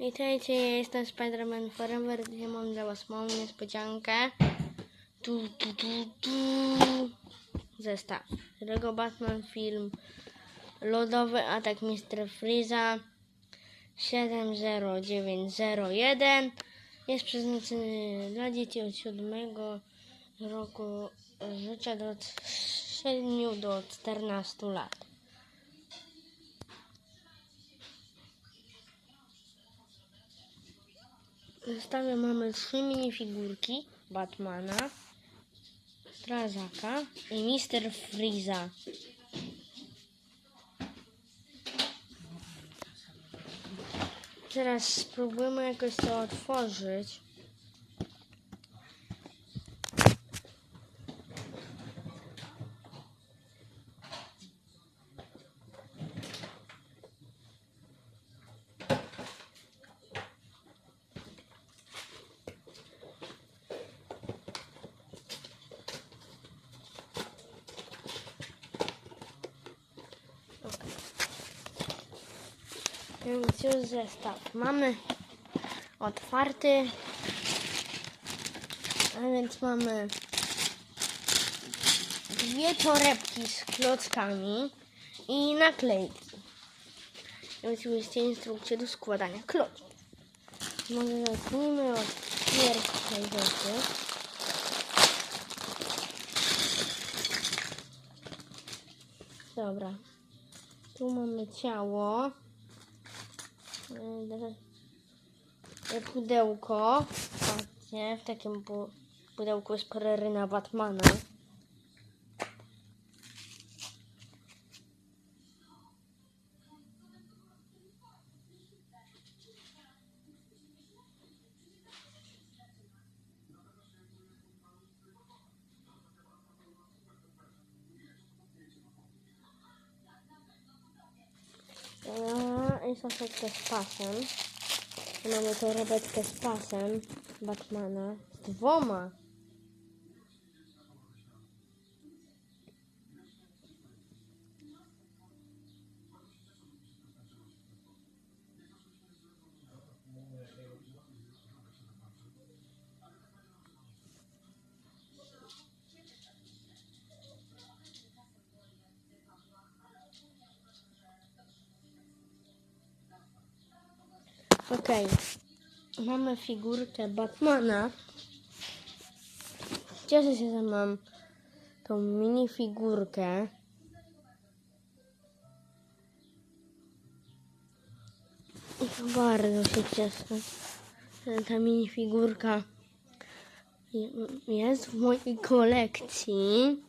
Witajcie, ja jestem Spider-Man Forever. Dzisiaj mam dla Was małą niespodziankę. Tu, tu, tu, tu. Zestaw. Lego Batman film Lodowy Atak Mr. Freeza 70901 jest przeznaczony dla dzieci od 7 roku życia do 7 do 14 lat. W zestawie mamy trzy minifigurki Batmana, Strazaka i Mister Freeza. Teraz spróbujemy jakoś to otworzyć. Więc już zestaw mamy otwarty. A więc mamy dwie torebki z klockami i naklejki. Więc jest instrukcja do składania klocków. Może zacznijmy od pierwszej rzeczy. Dobra. Tu mamy ciało. E, pudełko. Patrzcie, w takim pu- pudełku jest pereryna Batmana. Saszetkę z pasem. Mamy torebeczkę z pasem Batmana. Z dwoma. Okej. Mamy figurkę Batmana. Cieszę się, że mam tą minifigurkę. I bardzo się cieszę, że ta minifigurka je- jest w mojej kolekcji.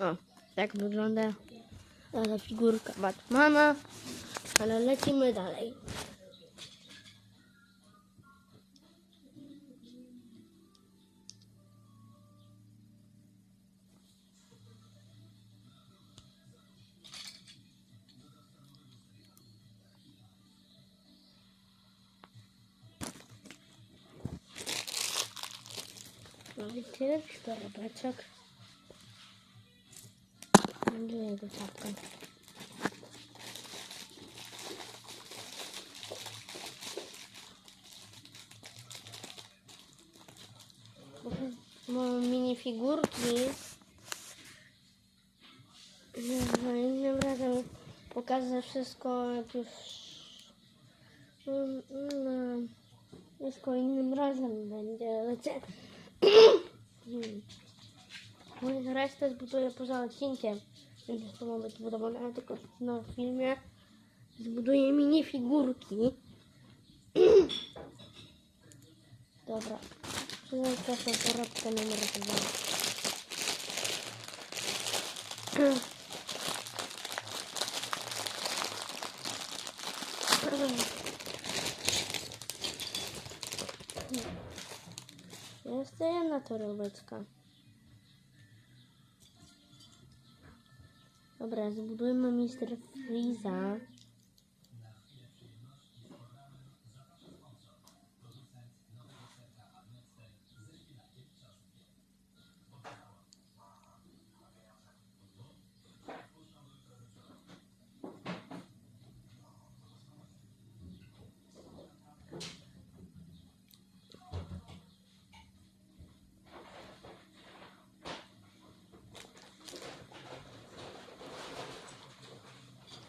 O, tak wygląda ta figurka Batmana. Ale lecimy dalej. Mamy tyle torebeczek. Gdzie jego czapka? Mam minifigurki. No, innym razem pokażę wszystko, jak już... No, wszystko innym razem będzie. Hmm. Resztę zbuduję poza odcinkiem. Więc to ma być zbudowane, ale tylko na filmie zbuduję minifigurki. Dobra. Przyznam czasem torebkę numer dwa. Jeszcze jedna torebeczka. Dobra, zbudujmy Mr. Freeza.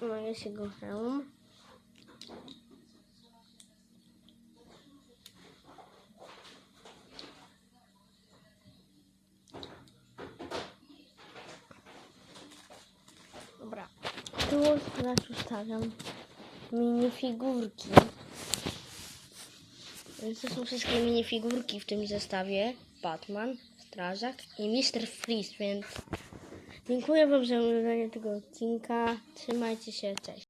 No jest jego hełm. Dobra. Tu teraz ustawiam minifigurki. Więc to są wszystkie minifigurki w tym zestawie. Batman, Strażak i Mr. Freeze, więc dziękuję Wam za oglądanie tego odcinka. Trzymajcie się, cześć.